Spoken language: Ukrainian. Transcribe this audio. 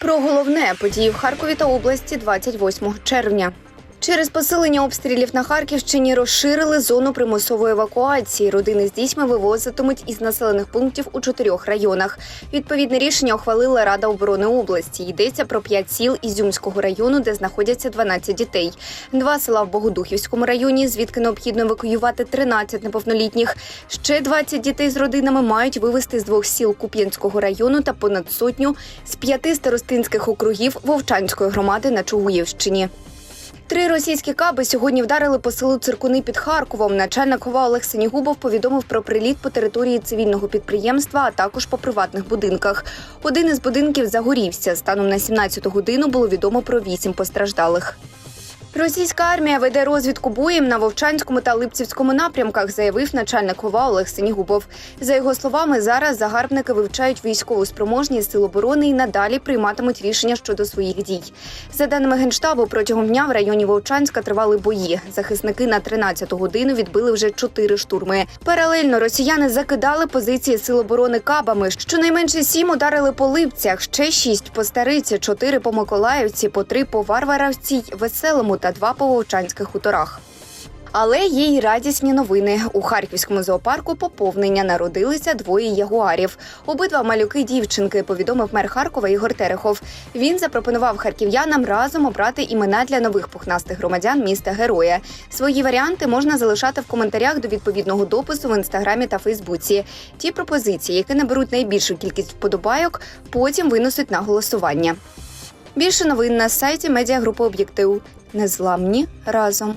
Про головне події в Харкові та області 28 червня. Через посилення обстрілів на Харківщині розширили зону примусової евакуації. Родини з дітьми вивозитимуть із населених пунктів у чотирьох районах. Відповідне рішення ухвалила Рада оборони області. Йдеться про п'ять сіл Ізюмського району, де знаходяться 12 дітей. Два села в Богодухівському районі, звідки необхідно евакуювати 13 неповнолітніх. Ще 20 дітей з родинами мають вивезти з двох сіл Куп'янського району та понад сотню з п'яти старостинських округів Вовчанської громади на Чугуївщині. Три російські каби сьогодні вдарили по селу Циркуни під Харковом. Начальник ХОВА Олег Сенігубов повідомив про приліт по території цивільного підприємства, а також по приватних будинках. Один із будинків загорівся. Станом на 17 годину було відомо про вісім постраждалих. Російська армія веде розвідку боєм на Вовчанському та Липцівському напрямках, заявив начальник ОВА Олег Сенігубов. За його словами, зараз загарбники вивчають військову спроможність сил оборони і надалі прийматимуть рішення щодо своїх дій. За даними генштабу, протягом дня в районі Вовчанська тривали бої. Захисники на 13 годину відбили вже чотири штурми. Паралельно росіяни закидали позиції сил оборони кабами. Щонайменше сім ударили по липцях, ще шість по стариці, чотири по Миколаївці, по три по Варваравці, Веселому та два по Вовчанських хуторах. Але є й радісні новини. У харківському зоопарку поповнення народилися двоє ягуарів. Обидва малюки дівчинки, повідомив мер Харкова Ігор Терехов. Він запропонував харків'янам разом обрати імена для нових пухнастих громадян міста Героя. Свої варіанти можна залишати в коментарях до відповідного допису в інстаграмі та Фейсбуці. Ті пропозиції, які наберуть найбільшу кількість вподобайок, потім винесуть на голосування. Більше новин на сайті медіагрупи Об'єктив. Незламні разом.